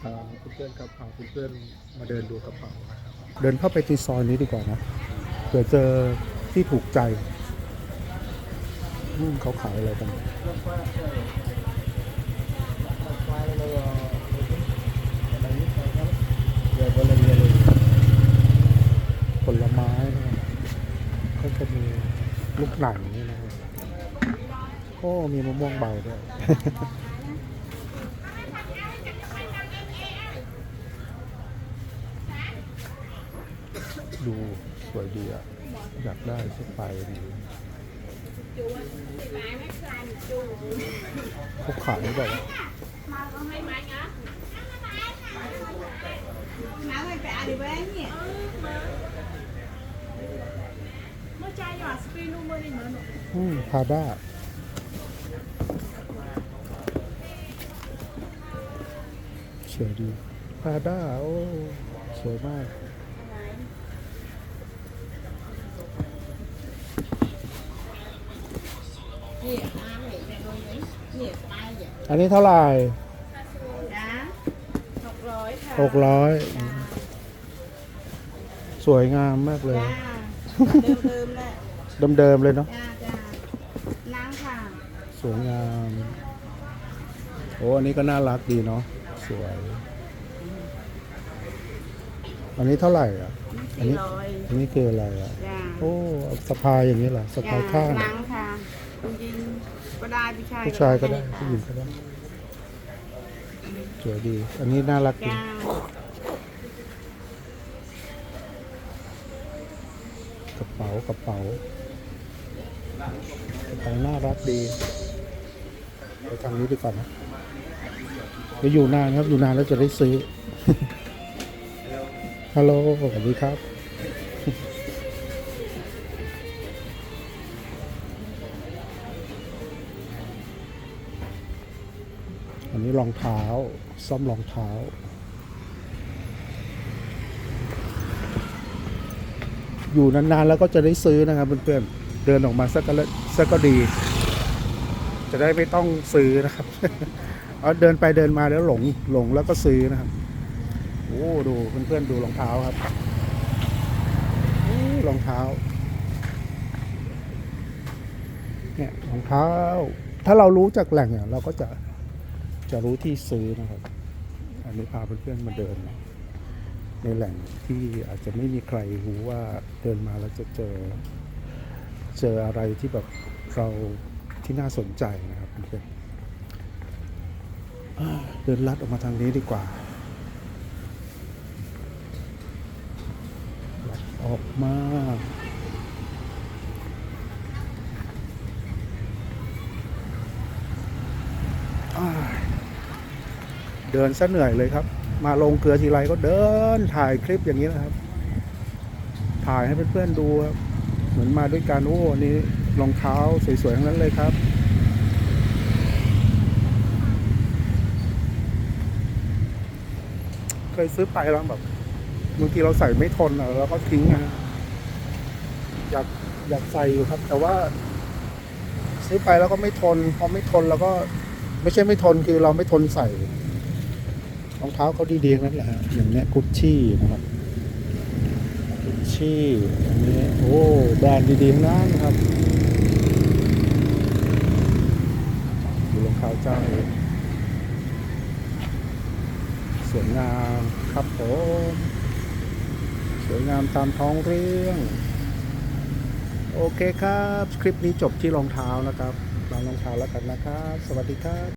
พาเพื่อนๆครับพาคุณเพื่อนมาเดินดูกระเป๋านะครับเดินเข้าไปที่ซอยนี้ดีกว่านะเผื่อเจอที่ถูกใจเขาขายอะไรกันผลไม้นะครับก็จะมีลูกหนังนี่นะโอ้มีมะม่วงเบาด้วย ดูสวยดีอะ อยากได้สักใบหนึงเขาขายหรือเปล่า Má mày phải ăn đi với anh nhỉ? Mới chai nhỏ spin luôn mới đi nữa nè. อืมพาด้าสวยดีพาด้าโอ้ สวยมาก อันนี้เท่าไหร่ Đá. Học rồi thà. หกร้อยสวยงามมากเลย Đá. Đơm đơm đấy. เดิมๆเลยเนาะ Đá, đá. Nắng thà. สวยงาม โอ้อันนี้ก็น่ารักดีเนาะสวย อันนี้เท่าไหร่อะ อัน Chị นี้ rồi. อันนี้คืออะไรอะ Đá. โอ้สะพายอย่างนี้เหรอสะพายข้าง Đá, nắng thà. Con Vinh có đai với trai ผู้ชายก็ได้ผู้หญิงก็ได้สวยดี อันนี้น่ารักดี Đá. กระเป๋ากระเป๋ากระเป๋าน่ารักดีไปทางนี้ดีกว่านะเดี๋ยวอยู่นานครับอยู่นานแล้วจะได้ซื้อ ฮัลโหลสวัสดีครับ นี้รองเท้า ซ่อมรองเท้า อยู่นานๆแล้วก็จะได้ซื้อนะครับเพื่อนๆ เดินออกมาสักก็แล้วสักก็ดี จะได้ไม่ต้องซื้อนะครับ เอาเดินไปเดินมาแล้วหลงหลงแล้วก็ซื้อนะครับ โอ้ดูเพื่อนๆดูรองเท้าครับรองเท้า เนี่ยรองเท้า ถ้าเรารู้จากแหล่งเนี่ยเราก็จะ จะรู้ที่ซื้อนะครับ อันนี้พาเพื่อนๆมาเดิน ในแหล่งที่อาจจะไม่มีใครรู้ว่าเดินมาแล้วจะเจอ เจออะไรที่แบบเราที่น่าสนใจนะครับเพื่อนเดินลัดออกมาทางนี้ดีกว่าลัดออกมา เดินซะเหนื่อยเลยครับ มาลงเกลือทีไรก็เดินถ่ายคลิปอย่างนี้นะครับ ถ่ายให้เพื่อนๆดูครับเหมือนมาด้วยกันโอ้นี้รองเท้าสวยๆทั้งนั้นเลยครับเคยซื้อไปแล้วแบบบางทีเราใส่ไม่ทนอะเราก็ทิ้งนะอยากอยากใส่อยู่ครับ แต่ว่า ซื้อไปแล้วก็ไม่ทนพอไม่ทนเราก็ ไม่ใช่ไม่ทนคือเราไม่ทนใส่ รองเท้าเขาดีๆนั้นแหละอย่างเนี้ยกุชชี่นะครับกุชชี่อันนี้โอ้แบรนด์ดีๆนั้นนะครับดูรองเท้าเจ้าสวยงามครับผมสวยงามตามท้องเรื่อง โอเคครับ คลิปนี้จบที่รองเท้านะครับรองรองเท้าแล้วกันนะครับ สวัสดีครับ